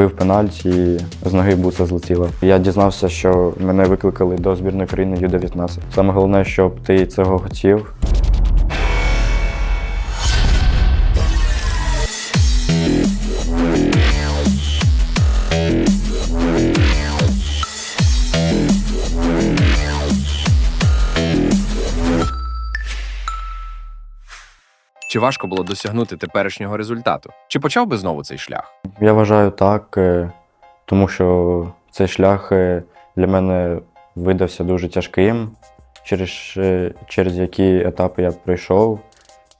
бив пенальті з ноги буца злетіла. Я дізнався, що мене викликали до збірної країни Ю-19. Саме головне, щоб ти цього хотів. Чи важко було досягнути теперішнього результату? Чи почав би знову цей шлях? Я вважаю так, е, тому що цей шлях е, для мене видався дуже тяжким, через, е, через які етапи я пройшов,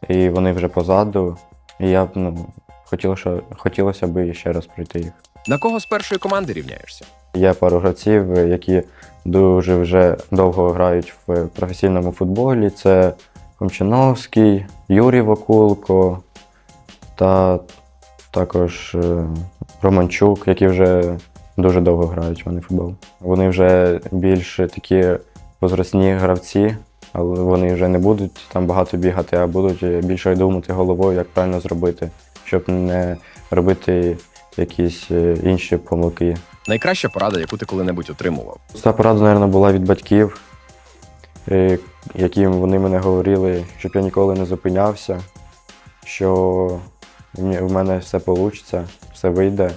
і вони вже позаду. І я б ну, хотілося, хотілося б ще раз пройти їх. На кого з першої команди рівняєшся? Є пару гравців, які дуже вже довго грають в професійному футболі. Це Хомчиновський, Юрій Вакулко та також е, Романчук, які вже дуже довго грають вони в футбол. Вони вже більш такі возрастні гравці, але вони вже не будуть там багато бігати, а будуть більше думати головою, як правильно зробити, щоб не робити якісь е, інші помилки. Найкраща порада, яку ти коли-небудь отримував. Ця порада, мабуть, була від батьків, е, яким вони мене говорили, щоб я ніколи не зупинявся, що в мене все вийде, все вийде,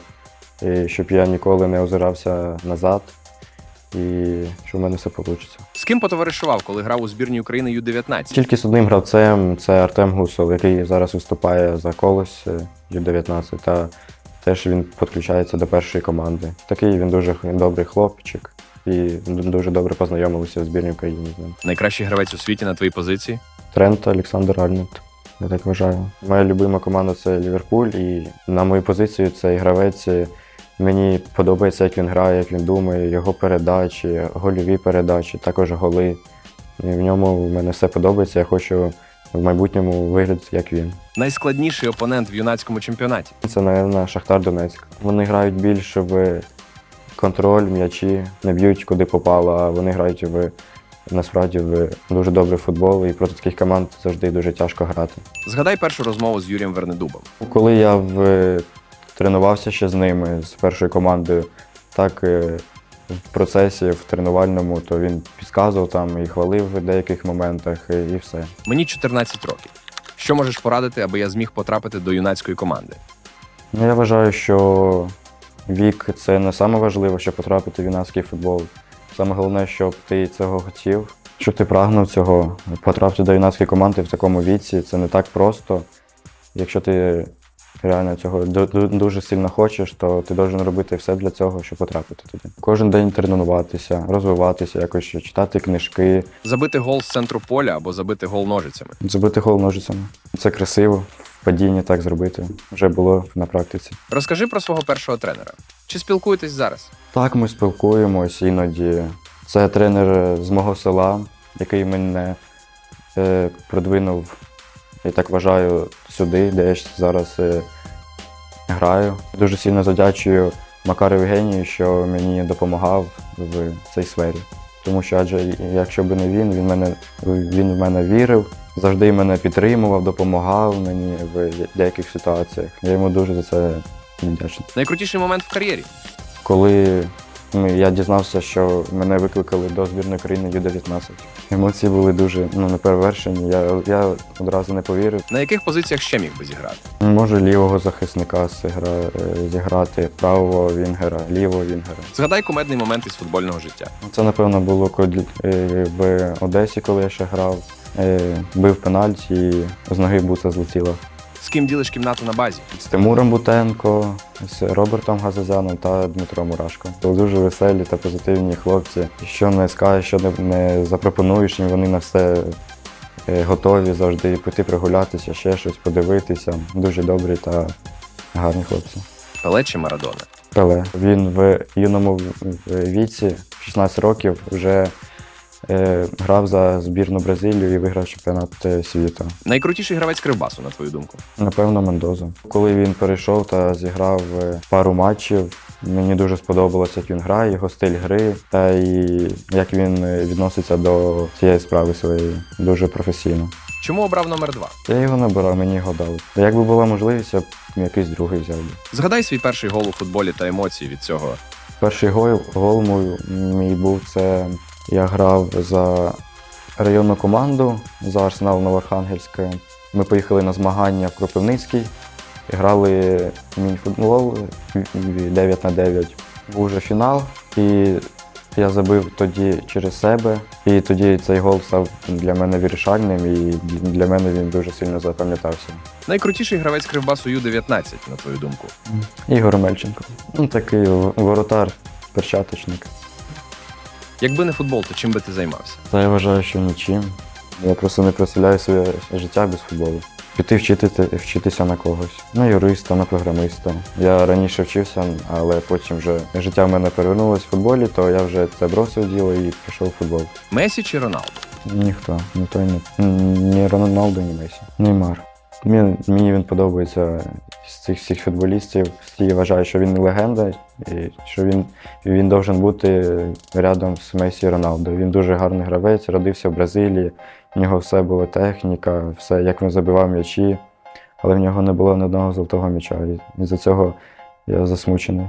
і щоб я ніколи не озирався назад, і що в мене все вийде. З ким потоваришував, коли грав у збірній України Ю-19? Тільки з одним гравцем це Артем Гусол, який зараз виступає за колос е, Ю-19, та теж він підключається до першої команди. Такий він дуже добрий хлопчик і дуже добре познайомилися в збірній України з ним. Найкращий гравець у світі на твоїй позиції? Трент Олександр Альнет, я так вважаю. Моя любима команда це Ліверпуль, і на мою позицію цей гравець. е, Мені подобається, як він грає, як він думає, його передачі, гольові передачі, також голи. І в ньому в мене все подобається. Я хочу в майбутньому виглядати, як він. Найскладніший опонент в юнацькому чемпіонаті. Це, напевно, Шахтар Донецьк. Вони грають більше в контроль, м'ячі, не б'ють куди попало, а вони грають в насправді в дуже добрий футбол, і проти таких команд завжди дуже тяжко грати. Згадай першу розмову з Юрієм Вернедубом. Коли я в, тренувався ще з ними, з першою командою, так е, в процесі, в тренувальному, то він підказував там і хвалив в деяких моментах, і, і все. Мені 14 років. Що можеш порадити, аби я зміг потрапити до юнацької команди? Ну, я вважаю, що вік це не саме важливе, щоб потрапити в юнацький футбол. Саме головне, щоб ти цього хотів, щоб ти прагнув цього. Потрапити до юнацької команди в такому віці це не так просто. Якщо ти реально цього ду- ду- дуже сильно хочеш, то ти должен робити все для цього, щоб потрапити туди. Кожен день тренуватися, розвиватися, якось читати книжки, Забити гол з центру поля або забити гол ножицями. забити гол ножицями. Це красиво. В падінні так зробити. Вже було на практиці. Розкажи про свого першого тренера. Чи спілкуєтесь зараз? Так, ми спілкуємось іноді. Це тренер з мого села, який мене е, продвинув, я так вважаю, сюди, де я зараз е, граю. Дуже сильно завдячую Макару Євгенію, що мені допомагав в цій сфері. Тому що адже якщо б не він, він, мене, він в мене вірив, завжди мене підтримував, допомагав мені в деяких ситуаціях. Я йому дуже за це вдячний. Найкрутіший момент в кар'єрі. Коли ну, я дізнався, що мене викликали до збірної країни Ю-19. Емоції були дуже ну, неперевершені. Я, я одразу не повірив. На яких позиціях ще міг би зіграти? Можу лівого захисника зігра, зіграти, правого вінгера, лівого вінгера. Згадай кумедний момент із футбольного життя. Це, напевно, було е, в Одесі, коли я ще грав. Е, Бив пенальті і з ноги буца злетіла. З ким ділиш кімнату на базі? З Тимуром Бутенко, з Робертом Газазяном та Дмитром Мурашко. Це дуже веселі та позитивні хлопці. Що не скажеш, що не, запропонуєш їм, вони на все е, готові завжди піти прогулятися, ще щось подивитися. Дуже добрі та гарні хлопці. Пеле чи Марадона? Пеле. Він в юному віці, 16 років, вже грав за збірну Бразилію і виграв чемпіонат е, світу. Найкрутіший гравець кривбасу, на твою думку. Напевно, Мендоза. Коли він перейшов та зіграв е, пару матчів, мені дуже сподобалося, як він грає, його стиль гри та і як він е, відноситься до цієї справи своєї. Дуже професійно. Чому обрав номер 2? Я його набирав, мені його дали. Якби була можливість, я б якийсь другий взяв би. Згадай свій перший гол у футболі та емоції від цього. Перший гол, гол мій був це я грав за районну команду за Арсенал Новоархангельське. Ми поїхали на змагання в Кропивницький і грали міні-футбол 9 на 9. Був вже фінал, і я забив тоді через себе. І тоді цей гол став для мене вирішальним, і для мене він дуже сильно запам'ятався. Найкрутіший гравець Кривбасу Ю-19, на твою думку. Ігор Мельченко. Ну, такий воротар, перчаточник. Якби не футбол, то чим би ти займався? Та я вважаю, що нічим. Я просто не представляю своє життя без футболу. Піти вчити, вчитися на когось. На юриста, на програмиста. Я раніше вчився, але потім вже життя в мене перевернулося в футболі, то я вже це бросив діло і пішов в футбол. Месі чи Роналдо? Ніхто, ні той, ні, ні Роналдо, ні Месі. Неймар. Мені, мені він подобається з цих всіх футболістів. Всі вважають, що він легенда, і що він, він должен бути рядом з Месі Роналдо. Він дуже гарний гравець, родився в Бразилії. В нього все було техніка, все, як він забивав м'ячі, але в нього не було ні одного золотого м'яча. І, за цього я засмучений.